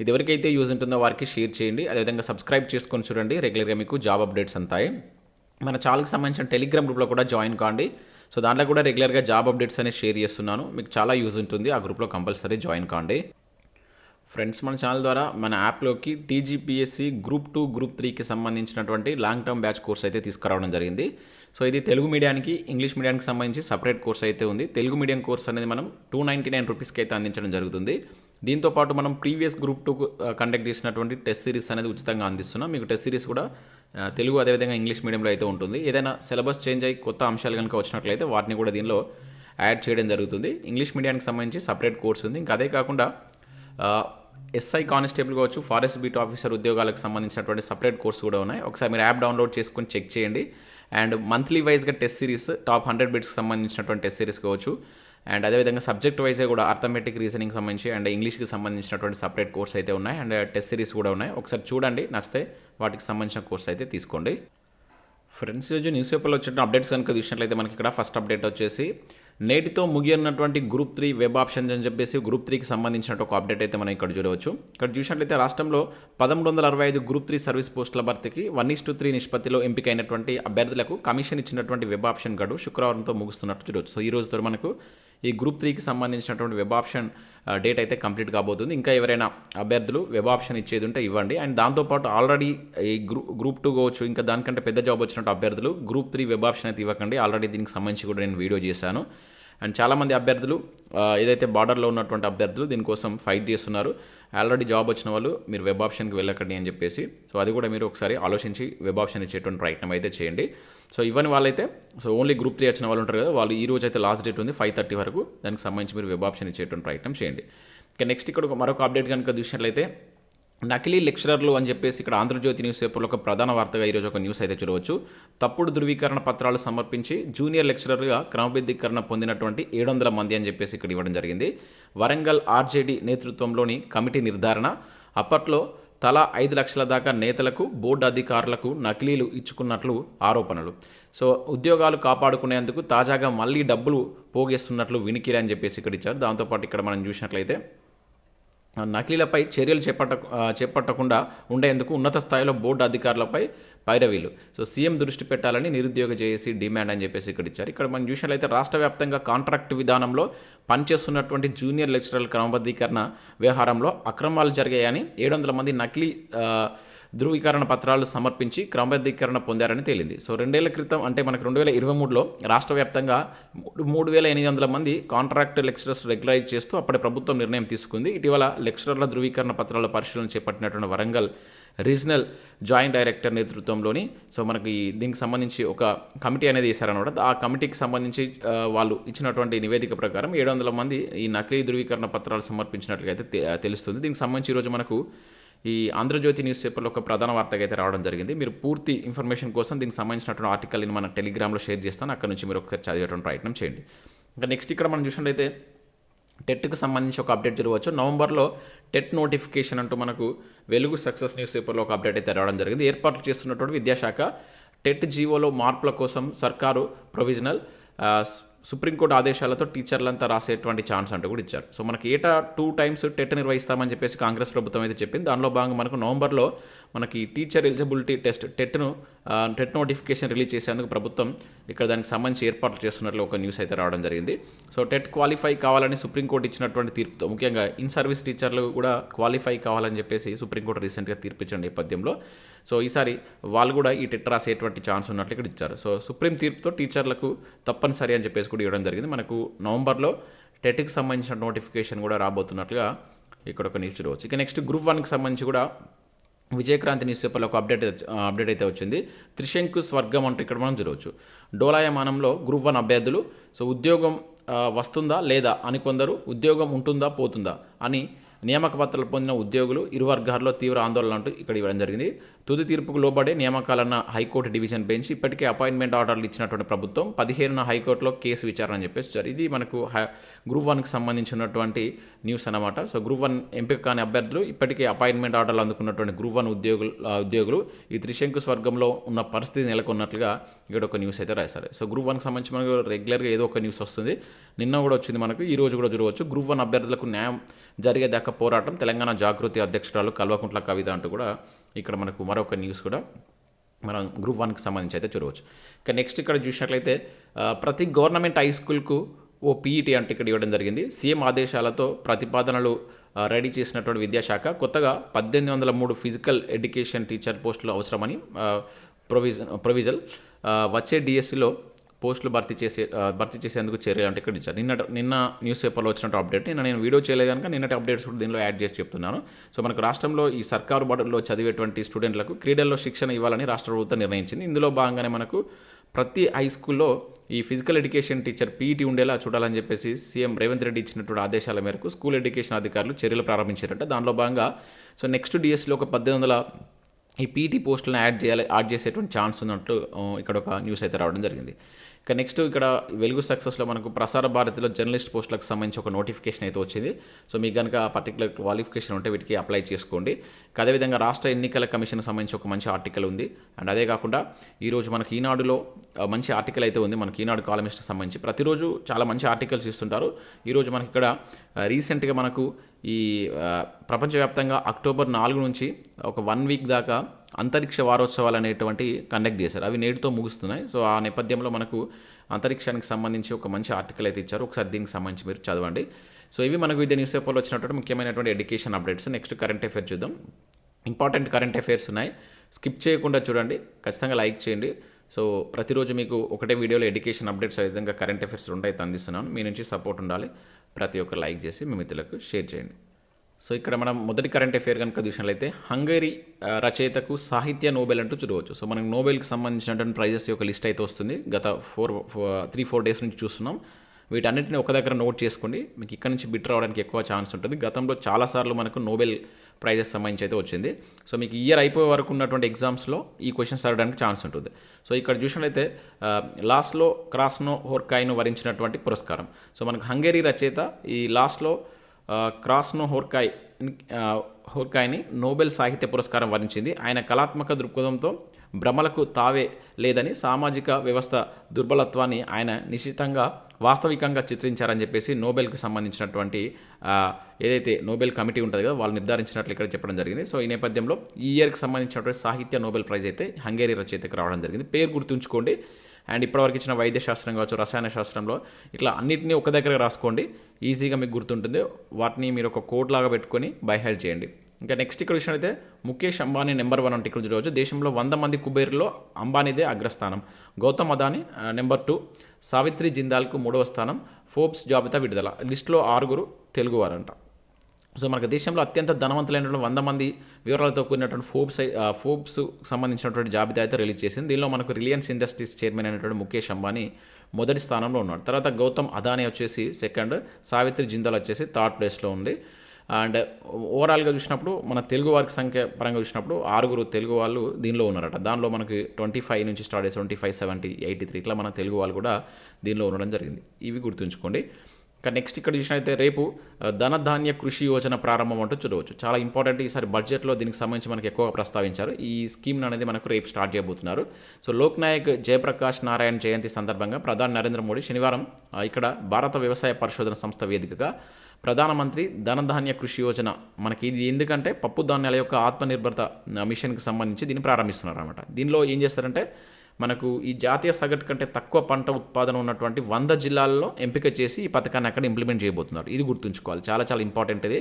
ఇది ఎవరికైతే యూజ్ ఉంటుందో వారికి షేర్ చేయండి. అదేవిధంగా సబ్స్క్రైబ్ చేసుకొని చూడండి. రెగ్యులర్గా మీకు జాబ్ అప్డేట్స్ అంతాయి. మన ఛానల్కి సంబంధించిన టెలిగ్రామ్ గ్రూప్లో కూడా జాయిన్ కాండి. సో దాంట్లో కూడా రెగ్యులర్గా జాబ్ అప్డేట్స్ అనేది షేర్ చేస్తున్నాను. మీకు చాలా యూజ్ ఉంటుంది. ఆ గ్రూప్లో కంపల్సరీ జాయిన్ కాండి. ఫ్రెండ్స్ మన ఛానల్ ద్వారా మన యాప్లోకి టీజీపీఎస్సీ గ్రూప్ టూ గ్రూప్ త్రీకి సంబంధించినటువంటి లాంగ్ టర్మ్ బ్యాచ్ కోర్స్ అయితే తీసుకురావడం జరిగింది. సో ఇది తెలుగు మీడియానికి ఇంగ్లీష్ మీడియానికి సంబంధించి సపరేట్ కోర్స్ అయితే ఉంది. తెలుగు మీడియం కోర్స్ అనేది మనం టూ నైంటీ నైన్ రూపీస్కి అయితే అందించడం జరుగుతుంది. దీంతో పాటు మనం ప్రీవియస్ గ్రూప్ టూ కండక్ట్ చేసినటువంటి టెస్ట్ సిరీస్ అనేది ఉచితంగా అందిస్తున్నాం. మీకు టెస్ట్ సిరీస్ కూడా తెలుగు అదేవిధంగా ఇంగ్లీష్ మీడియంలో అయితే ఉంటుంది. ఏదైనా సిలబస్ చేంజ్ అయ్యి కొత్త అంశాలు కనుక వచ్చినట్లయితే వాటిని కూడా దీనిలో యాడ్ చేయడం జరుగుతుంది. ఇంగ్లీష్ మీడియానికి సంబంధించి సపరేట్ కోర్స్ ఉంది. ఇంకా అదే కాకుండా ఎస్ఐ కానిస్టేబుల్ కావచ్చు ఫారెస్ట్ బీట్ ఆఫీసర్ ఉద్యోగాలకు సంబంధించినటువంటి సపరేట్ కోర్స్ కూడా ఉన్నాయి. ఒకసారి మీరు యాప్ డౌన్లోడ్ చేసుకొని చెక్ చేయండి. అండ్ మంత్లీ వైజ్గా టెస్ట్ సిరీస్ టాప్ హండ్రెడ్ బిట్స్కి సంబంధించినటువంటి టెస్ట్ సిరీస్ కావచ్చు. అండ్ అదేవిధంగా సబ్జెక్ట్ వైజే కూడా అర్థమెటిక్ రీజనింగ్ సంబంధించి అండ్ ఇంగ్లీష్కి సంబంధించినటువంటి సపరేట్ కోర్స్ అయితే ఉన్నాయి. అండ్ టెస్ట్ సిరీస్ కూడా ఉన్నాయి. ఒకసారి చూడండి నచ్చితే వాటికి సంబంధించిన కోర్స్ అయితే తీసుకోండి. ఫ్రెండ్స్ ఈరోజు న్యూస్ పేపర్లో వచ్చిన అప్డేట్స్ కనుక చూసినట్లయితే మనకి ఇక్కడ ఫస్ట్ అప్డేట్ వచ్చేసి నేటితో ముగియనున్నటువంటి గ్రూప్ త్రీ వెబ్ ఆప్షన్స్ అని చెప్పేసి గ్రూప్ త్రీకి సంబంధించిన ఒక అప్డేట్ అయితే మనం ఇక్కడ చూడవచ్చు. ఇక్కడ చూసినట్లయితే రాష్ట్రంలో పదమూడు వందల అరవై ఐదు గ్రూప్ త్రీ సర్వీస్ పోస్టుల భర్తీకి వన్ ఇస్ టు త్రీ నిష్పత్తిలో ఎంపికైనటువంటి అభ్యర్థులకు కమిషన్ ఇచ్చినటువంటి వెబ్ ఆప్షన్ గడువు శుక్రవారంతో ముగుస్తున్నట్టు చూడవచ్చు. సో ఈ రోజుతో మనకు ఈ గ్రూప్ త్రీకి సంబంధించినటువంటి వెబ్ ఆప్షన్ డేట్ అయితే కంప్లీట్ కాబోతుంది. ఇంకా ఎవరైనా అభ్యర్థులు వెబ్ ఆప్షన్ ఇచ్చేది ఉంటే ఇవ్వండి. అండ్ దాంతోపాటు ఆల్రెడీ ఈ గ్రూప్ గ్రూప్ టూ కావచ్చు ఇంకా దానికంటే పెద్ద జాబ్ వచ్చినట్టు అభ్యర్థులు గ్రూప్ త్రీ వెబ్ ఆప్షన్ అయితే ఇవ్వకండి. ఆల్రెడీ దీనికి సంబంధించి కూడా నేను వీడియో చేశాను. అండ్ చాలామంది అభ్యర్థులు ఏదైతే బార్డర్లో ఉన్నటువంటి అభ్యర్థులు దీనికోసం ఫైట్ చేస్తున్నారు. ఆల్రెడీ జాబ్ వచ్చిన వాళ్ళు మీరు వెబ్ ఆప్షన్కి వెళ్ళకండి అని చెప్పేసి. సో అది కూడా మీరు ఒకసారి ఆలోచించి వెబ్ ఆప్షన్ ఇచ్చేటువంటి ప్రయత్నం అయితే చేయండి. సో ఇవన్నీ వాళ్ళైతే సో ఓన్లీ గ్రూప్ త్రీ వచ్చిన వాళ్ళు ఉంటారు కదా వాళ్ళు ఈ రోజు అయితే లాస్ట్ డేట్ ఉంది ఫైవ్ థర్టీ వరకు దానికి సంబంధించి మీరు వెబ్ ఆప్షన్ ఇచ్చేటువంటి ప్రయత్నం చేయండి. ఇక నెక్స్ట్ ఇక్కడ ఒక మరొక అప్డేట్ కనుక చూసినట్లయితే నకిలీ లెక్చరర్లు అని చెప్పేసి ఇక్కడ ఆంధ్రజ్యోతి న్యూస్ పేపర్లో ఒక ప్రధాన వార్తగా ఈరోజు ఒక న్యూస్ అయితే చూడవచ్చు. తప్పుడు ధృవీకరణ పత్రాలు సమర్పించి జూనియర్ లెక్చరర్గా క్రమబద్ధీకరణ పొందినటువంటి ఏడు వందల మంది అని చెప్పేసి ఇక్కడ ఇవ్వడం జరిగింది. వరంగల్ ఆర్జేడీ నేతృత్వంలోని కమిటీ నిర్ధారణ అప్పట్లో తలా ఐదు లక్షల దాకా నేతలకు బోర్డు అధికారులకు నకిలీలు ఇచ్చుకున్నట్లు ఆరోపణలు. సో ఉద్యోగాలు కాపాడుకునేందుకు తాజాగా మళ్ళీ డబ్బులు పోగేస్తున్నట్లు వినికిరి అని చెప్పేసి ఇక్కడ ఇచ్చారు. దాంతోపాటు ఇక్కడ మనం చూసినట్లయితే నకిలీలపై చర్యలు చేపట్ట చేపట్టకుండా ఉండేందుకు ఉన్నత స్థాయిలో బోర్డు అధికారులపై పైరవీలు. సో సీఎం దృష్టి పెట్టాలని నిరుద్యోగ జేఏసీ డిమాండ్ అని చెప్పేసి ఇక్కడ ఇచ్చారు. ఇక్కడ మనం చూసినట్లయితే రాష్ట్ర వ్యాప్తంగా కాంట్రాక్ట్ విధానంలో పనిచేస్తున్నటువంటి జూనియర్ లెక్చరర్ల క్రమబద్ధీకరణ వ్యవహారంలో అక్రమాలు జరిగాయని ఏడు వందల మంది నకిలీ ధృవీకరణ పత్రాలు సమర్పించి క్రమబద్ధీకరణ పొందారని తేలింది. సో రెండేళ్ళ క్రితం అంటే మనకు రెండు వేల ఇరవై మూడులో రాష్ట్ర వ్యాప్తంగా మూడు మూడు వేల ఎనిమిది వందల మంది కాంట్రాక్ట్ లెక్చరర్స్ రెగ్యులైజ్ చేస్తూ అప్పటి ప్రభుత్వం నిర్ణయం తీసుకుంది. ఇటీవల లెక్చరర్ల ధృవీకరణ పత్రాల పరిశీలన చేపట్టినటువంటి వరంగల్ రీజనల్ జాయింట్ డైరెక్టర్ నేతృత్వంలోని సో మనకి దీనికి సంబంధించి ఒక కమిటీ అనేది వేశారనమాట ఆ కమిటీకి సంబంధించి వాళ్ళు ఇచ్చినటువంటి నివేదిక ప్రకారం ఏడు వందల మంది ఈ నకిలీ ధృవీకరణ పత్రాలు సమర్పించినట్లుగా అయితే తె- తెలుస్తుంది. దీనికి సంబంధించి ఈరోజు మనకు ఈ ఆంధ్రజ్యోతి న్యూస్ పేపర్లో ఒక ప్రధాన వార్తగా అయితే రావడం జరిగింది. మీరు పూర్తి ఇన్ఫర్మేషన్ కోసం దీనికి సంబంధించినటువంటి ఆర్టికల్ని మన టెలిగ్రామ్లో షేర్ చేస్తాను. అక్కడ నుంచి మీరు ఒకసారి చదివేటువంటి ప్రయత్నం చేయండి. ఇంకా నెక్స్ట్ ఇక్కడ మనం చూసినట్లయితే టెట్కు సంబంధించి ఒక అప్డేట్ జరగవచ్చు. నవంబర్లో టెట్ నోటిఫికేషన్ అంటూ మనకు వెలుగు సక్సెస్ న్యూస్ పేపర్లో ఒక అప్డేట్ అయితే రావడం జరిగింది. ఏర్పాట్లు చేస్తున్నటువంటి విద్యాశాఖ టెట్ జీవోలో మార్పుల కోసం సర్కారు ప్రొవిజనల్ సుప్రీంకోర్టు ఆదేశాలతో టీచర్లంతా రాసేటువంటి ఛాన్స్ అంటూ కూడా ఇచ్చారు. సో మనకి ఏటా టూ టైమ్స్ టెట్ నిర్వహిస్తామని చెప్పేసి కాంగ్రెస్ ప్రభుత్వం అయితే చెప్పింది. దానిలో భాగంగా మనకు నవంబర్లో మనకి టీచర్ ఎలిజిబిలిటీ టెస్ట్ టెట్ను టెట్ నోటిఫికేషన్ రిలీజ్ చేసేందుకు ప్రభుత్వం ఇక్కడ దానికి సంబంధించి ఏర్పాట్లు చేస్తున్నట్లు ఒక న్యూస్ అయితే రావడం జరిగింది. సో టెట్ క్వాలిఫై కావాలని సుప్రీంకోర్టు ఇచ్చినటువంటి తీర్పుతో ముఖ్యంగా ఇన్ సర్వీస్ టీచర్లు కూడా క్వాలిఫై కావాలని చెప్పేసి సుప్రీంకోర్టు రీసెంట్గా తీర్పిచ్చిన నేపథ్యంలో సో ఈసారి వాళ్ళు కూడా ఈ టెట్ రాసేటువంటి ఛాన్స్ ఉన్నట్లు ఇక్కడ ఇచ్చారు. సో సుప్రీం తీర్పుతో టీచర్లకు తప్పనిసరి అని చెప్పేసి కూడా ఇవ్వడం జరిగింది. మనకు నవంబర్లో టెట్కి సంబంధించిన నోటిఫికేషన్ కూడా రాబోతున్నట్లుగా ఇక్కడ ఒక న్యూస్ చూడవచ్చు. ఇక నెక్స్ట్ గ్రూప్ వన్కి సంబంధించి కూడా విజయక్రాంతి న్యూస్ పేపర్లో ఒక అప్డేట్ అప్డేట్ అయితే వచ్చింది. త్రిశంకు స్వర్గం అంటూ ఇక్కడ మనం చూడవచ్చు. డోలాయమానంలో గ్రూప్ వన్ అభ్యర్థులు సో ఉద్యోగం వస్తుందా లేదా? అని కొందరు ఉద్యోగం ఉంటుందా పోతుందా? అని నియామక పత్రాలు పొందిన ఉద్యోగులు ఇరు వర్గాల్లో తీవ్ర ఆందోళన అంటూ ఇక్కడ ఇవ్వడం జరిగింది. తుది తీర్పుకు లోబడే నియామకాలన్న హైకోర్టు డివిజన్ బెంచ్ ఇప్పటికే అపాయింట్మెంట్ ఆర్డర్లు ఇచ్చినటువంటి ప్రభుత్వం పదిహేనున హైకోర్టులో కేసు విచారణ అని చెప్పేసి సార్ ఇది మనకు హై- గ్రూప్ వన్కి సంబంధించినటువంటి న్యూస్ అన్నమాట. సో గ్రూప్ వన్ ఎంపిక కాని అభ్యర్థులు ఇప్పటికే అపాయింట్మెంట్ ఆర్డర్లు అందుకున్నటువంటి గ్రూప్ వన్ ఉద్యోగులు ఉద్యోగులు ఈ త్రిశంకు స్వర్గంలో ఉన్న పరిస్థితి నెలకొన్నట్లుగా ఇక్కడ ఒక న్యూస్ అయితే రాశారు. సో గ్రూప్ వన్కి సంబంధించి మనకు రెగ్యులర్గా ఏదో ఒక న్యూస్ వస్తుంది. నిన్న కూడా వచ్చింది మనకు ఈ రోజు కూడా చూడవచ్చు. గ్రూప్ వన్ అభ్యర్థులకు న్యాయం జరిగేదాకా పోరాటం. తెలంగాణ జాగృతి అధ్యక్షురాలు కల్వకుంట్ల కవిత అంటూ కూడా ఇక్కడ మనకు మరొక న్యూస్ కూడా మనం గ్రూప్ వన్కి సంబంధించి అయితే చూడవచ్చు. ఇక నెక్స్ట్ ఇక్కడ చూసినట్లయితే ప్రతి గవర్నమెంట్ హై స్కూల్కు ఓ పీఈటీ అంటే ఇక్కడ ఇవ్వడం జరిగింది. సీఎం ఆదేశాలతో ప్రతిపాదనలు రెడీ చేసినటువంటి విద్యాశాఖ కొత్తగా పద్దెనిమిది వందల మూడు ఫిజికల్ ఎడ్యుకేషన్ టీచర్ పోస్టులు అవసరమని ప్రొవిజన్ ప్రొవిజల్ వచ్చే డిఎస్సిలో పోస్టులు భర్తీ చేసే భర్తీ చేసేందుకు చర్యలు అంటే ఇక్కడ నిన్న నిన్న న్యూస్ పేపర్లో వచ్చినట్టు అప్డేట్ నిన్న నేను వీడియో చేయలేదు కనుక నిన్నటి అప్డేట్స్ కూడా దీనిలో యాడ్ చేసి చెప్తున్నాను. సో మనకు రాష్ట్రంలో ఈ సర్కారు బడుల్లో చదివేటువంటి స్టూడెంట్లకు క్రీడల్లో శిక్షణ ఇవ్వాలని రాష్ట్ర ప్రభుత్వం నిర్ణయించింది. ఇందులో భాగంగానే మనకు ప్రతి హై స్కూల్లో ఈ ఫిజికల్ ఎడ్యుకేషన్ టీచర్ పీఈటీ ఉండేలా చూడాలని చెప్పేసి సీఎం రేవంత్ రెడ్డి ఇచ్చినటువంటి ఆదేశాల మేరకు స్కూల్ ఎడ్యుకేషన్ అధికారులు చర్యలు ప్రారంభించారంట. దానిలో భాగంగా సో నెక్స్ట్ డిఎస్లో ఒక పద్దెనిమిది వందల ఈ పీటీ పోస్టులను యాడ్ చేయాలి యాడ్ చేసేటువంటి ఛాన్స్ ఉన్నట్టు ఇక్కడ ఒక న్యూస్ అయితే రావడం జరిగింది. ఇక నెక్స్ట్ ఇక్కడ వెలుగు సక్సెస్లో మనకు ప్రసార భారతిలో జర్నలిస్ట్ పోస్టులకు సంబంధించి ఒక నోటిఫికేషన్ అయితే వచ్చింది. సో మీకు కనుక పర్టికులర్ క్వాలిఫికేషన్ ఉంటే వీటికి అప్లై చేసుకోండి. అదేవిధంగా రాష్ట్ర ఎన్నికల కమిషన్ సంబంధించి ఒక మంచి ఆర్టికల్ ఉంది. అండ్ అదే కాకుండా ఈరోజు మనకి ఈనాడులో మంచి ఆర్టికల్ అయితే ఉంది. మనకి ఈనాడు కాలమిస్ట్కి సంబంధించి ప్రతిరోజు చాలా మంచి ఆర్టికల్స్ ఇస్తుంటారు. ఈరోజు మనకి ఇక్కడ రీసెంట్గా మనకు ఈ ప్రపంచవ్యాప్తంగా అక్టోబర్ నాలుగు నుంచి ఒక వన్ వీక్ దాకా అంతరిక్ష వారోత్సవాలు అనేటువంటి కండక్ట్ చేశారు. అవి నేటితో ముగుస్తున్నాయి. సో ఆ నేపథ్యంలో మనకు అంతరిక్షానికి సంబంధించి ఒక మంచి ఆర్టికల్ అయితే ఇచ్చారు. ఒకసారి దీనికి సంబంధించి మీరు చదవండి. సో ఇవి మనకు ఇదే న్యూస్ పేపర్లో వచ్చినటువంటి ముఖ్యమైనటువంటి education updates next current affair చూద్దాం. ఇంపార్టెంట్ కరెంట్ అఫేర్స్ ఉన్నాయి. స్కిప్ చేయకుండా చూడండి. ఖచ్చితంగా లైక్ చేయండి. సో ప్రతిరోజు మీకు ఒకటే వీడియోలో ఎడ్యుకేషన్ అప్డేట్స్ అదే విధంగా కరెంట్ అఫేర్స్ రెండు అయితే అందిస్తున్నాను. మీ నుంచి సపోర్ట్ ఉండాలి. ప్రతి ఒక్క లైక్ చేసి మీ మిత్రులకు షేర్ చేయండి. సో ఇక్కడ మనం మొదటి కరెంట్ అఫేర్ కనుక చూసినట్లయితే హంగరీ రచయితకు సాహిత్య నోబెల్ అంటూ చూడవచ్చు. సో మనకి నోబెల్కి సంబంధించినటువంటి ప్రైజెస్ యొక్క లిస్ట్ అయితే వస్తుంది. గత ఫోర్ త్రీ ఫోర్ డేస్ నుంచి చూస్తున్నాం. వీటన్నిటిని ఒక దగ్గర నోట్ చేసుకోండి. మీకు ఇక్కడ నుంచి బిట్ రావడానికి ఎక్కువ ఛాన్స్ ఉంటుంది. గతంలో చాలాసార్లు మనకు నోబెల్ ప్రైజెస్ సంబంధించి అయితే వచ్చింది. సో మీకు ఇయర్ అయిపోయే వరకు ఉన్నటువంటి ఎగ్జామ్స్లో ఈ క్వశ్చన్స్ అడగడానికి ఛాన్స్ ఉంటుంది. సో ఇక్కడ చూసినట్లయితే లాస్ట్లో క్రాస్నో హోర్కాయ్ను వరించినటువంటి పురస్కారం. సో మనకు హంగేరీ రచయిత ఈ లాస్ట్లో క్రాస్నో హోర్కాయ్ హోర్కాయ్ని నోబెల్ సాహిత్య పురస్కారం వరించింది. ఆయన కళాత్మక దృక్పథంతో భ్రమలకు తావే లేదని సామాజిక వ్యవస్థ దుర్బలత్వాన్ని ఆయన నిశ్చితంగా వాస్తవికంగా చిత్రించారని చెప్పేసి నోబెల్కి సంబంధించినటువంటి ఏదైతే నోబెల్ కమిటీ ఉంటుంది కదా వాళ్ళు నిర్ధారించినట్లు ఇక్కడ చెప్పడం జరిగింది. సో ఈ నేపథ్యంలో ఈ ఇయర్కి సంబంధించినటువంటి సాహిత్య నోబెల్ ప్రైజ్ అయితే హంగేరీ రచయితకు రావడం జరిగింది. పేరు గుర్తుంచుకోండి. అండ్ ఇప్పటివరకు ఇచ్చిన వైద్య శాస్త్రం కావచ్చు రసాయన శాస్త్రంలో ఇట్లా అన్నిటినీ ఒక దగ్గర రాసుకోండి. ఈజీగా మీకు గుర్తుంటుంది. వాటిని మీరు ఒక కోడ్ లాగా పెట్టుకొని బైహైడ్ చేయండి. ఇంకా నెక్స్ట్ ఇక్కడ విషయం అయితే ముఖేష్ అంబానీ నెంబర్ వన్ అంటే ఇక్కడ చూడవచ్చు. దేశంలో వంద మంది కుబేరులో అంబానీదే అగ్రస్థానం. Gautam Adani number two. Savitri జిందాల్కు మూడవ స్థానం ఫోర్బ్స్ జాబితా విడుదల. లిస్టులో ఆరుగురు తెలుగువారంట. సో మనకు దేశంలో అత్యంత ధనవంతులైనటువంటి వంద మంది వివరాలతో కూడినటువంటి ఫోర్బ్స్ ఫోర్బ్స్ సంబంధించినటువంటి జాబితా అయితే రిలీజ్ చేసింది. దీనిలో మనకు రిలయన్స్ ఇండస్ట్రీస్ చైర్మన్ అయినటువంటి ముఖేష్ అంబానీ మొదటి స్థానంలో ఉన్నాడు. తర్వాత గౌతమ్ అదానీ వచ్చేసి సెకండ్ సావిత్రి జిందాల్ వచ్చేసి థర్డ్ ప్లేస్లో ఉంది. అండ్ ఓవరాల్గా చూసినప్పుడు మన తెలుగు వారికి సంఖ్య పరంగా చూసినప్పుడు ఆరుగురు తెలుగు వాళ్ళు దీనిలో ఉన్నారట. దానిలో మనకి ట్వంటీ ఫైవ్ నుంచి స్టార్ట్ అయ్యి twenty five seventy eighty three ఇట్లా మన తెలుగు వాళ్ళు కూడా దీనిలో ఉండడం జరిగింది. ఇవి గుర్తుంచుకోండి. ఇంకా నెక్స్ట్ ఇక్కడ చూసినైతే రేపు ధనధాన్య కృషి యోజన ప్రారంభం అంటూ చూడవచ్చు. చాలా ఇంపార్టెంట్ ఈసారి బడ్జెట్లో దీనికి సంబంధించి మనకి ఎక్కువగా ప్రస్తావించారు. ఈ స్కీమ్ అనేది మనకు రేపు స్టార్ట్ చేయబోతున్నారు. సో లోక్ నాయక్ జయప్రకాష్ నారాయణ జయంతి సందర్భంగా ప్రధాని నరేంద్ర మోడీ శనివారం ఇక్కడ భారత వ్యవసాయ పరిశోధన సంస్థ వేదికగా ప్రధానమంత్రి ధనధాన్య కృషి యోజన. మనకి ఇది ఎందుకంటే పప్పు ధాన్యాల యొక్క ఆత్మనిర్భరత మిషన్కి సంబంధించి దీన్ని ప్రారంభిస్తున్నారు అనమాట దీనిలో ఏం చేస్తారంటే మనకు ఈ జాతీయ సగటు కంటే తక్కువ పంట ఉత్పాదన ఉన్నటువంటి వంద జిల్లాల్లో ఎంపిక చేసి ఈ పథకాన్ని అక్కడ ఇంప్లిమెంట్ చేయబోతున్నారు. ఇది గుర్తుంచుకోవాలి. చాలా చాలా ఇంపార్టెంట్ ఇది.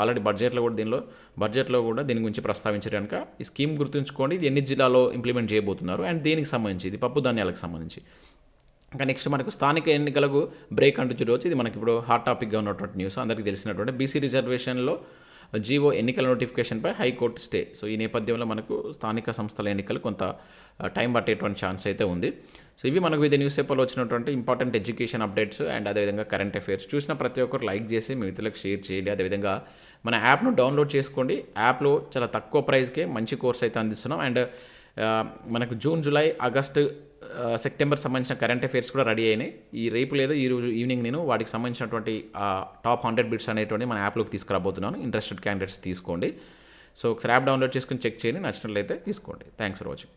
ఆల్రెడీ బడ్జెట్లో కూడా దీనిలో బడ్జెట్లో కూడా దీని గురించి ప్రస్తావించారు కనుక ఈ స్కీమ్ గుర్తుంచుకోండి. ఇది ఎన్ని జిల్లాలో ఇంప్లిమెంట్ చేయబోతున్నారు? అండ్ దేనికి సంబంధించి? ఇది పప్పు ధాన్యాలకు సంబంధించి. ఇంకా నెక్స్ట్ మనకు స్థానిక ఎన్నికలకు బ్రేక్ అంటూ చూడవచ్చు ఇది మనకి ఇప్పుడు హాట్ టాపిక్గా ఉన్నటువంటి న్యూస్ అందరికీ తెలిసినటువంటి బీసీ రిజర్వేషన్లో జీవో ఎన్నికల నోటిఫికేషన్పై హైకోర్టు స్టే సో ఈ నేపథ్యంలో మనకు స్థానిక సంస్థల ఎన్నికలు కొంత టైం పట్టేటువంటి ఛాన్స్ అయితే ఉంది. సో ఇవి మనకు ఇది న్యూస్ పేపర్లో వచ్చినటువంటి ఇంపార్టెంట్ ఎడ్యుకేషన్ అప్డేట్స్ అండ్ అదేవిధంగా కరెంట్ అఫైర్స్ చూసిన ప్రతి ఒక్కరు లైక్ చేసి మిగతలకు షేర్ చేయండి. అదేవిధంగా మన యాప్ను డౌన్లోడ్ చేసుకోండి. యాప్లో చాలా తక్కువ ప్రైస్కే మంచి కోర్స్ అయితే అందిస్తున్నాం. అండ్ మనకు జూన్ జూలై ఆగస్టు సెప్టెంబర్ సంబంధించిన కరెంట్ అఫైర్స్ కూడా రెడీ అయినాయి. ఈ రేపు లేదా ఈరోజు ఈవినింగ్ నేను వాటికి సంబంధించినటువంటి టాప్ హండ్రెడ్ బిట్స్ అనేటువంటి మన యాప్లోకి తీసుకురాబోతున్నాను. ఇంట్రెస్టెడ్ క్యాండిడేట్స్ తీసుకోండి. సో ఒకసారి యాప్ డౌన్లోడ్ చేసుకుని చెక్ చేయండి. నచ్చినట్లయితే తీసుకోండి. Thanks for watching.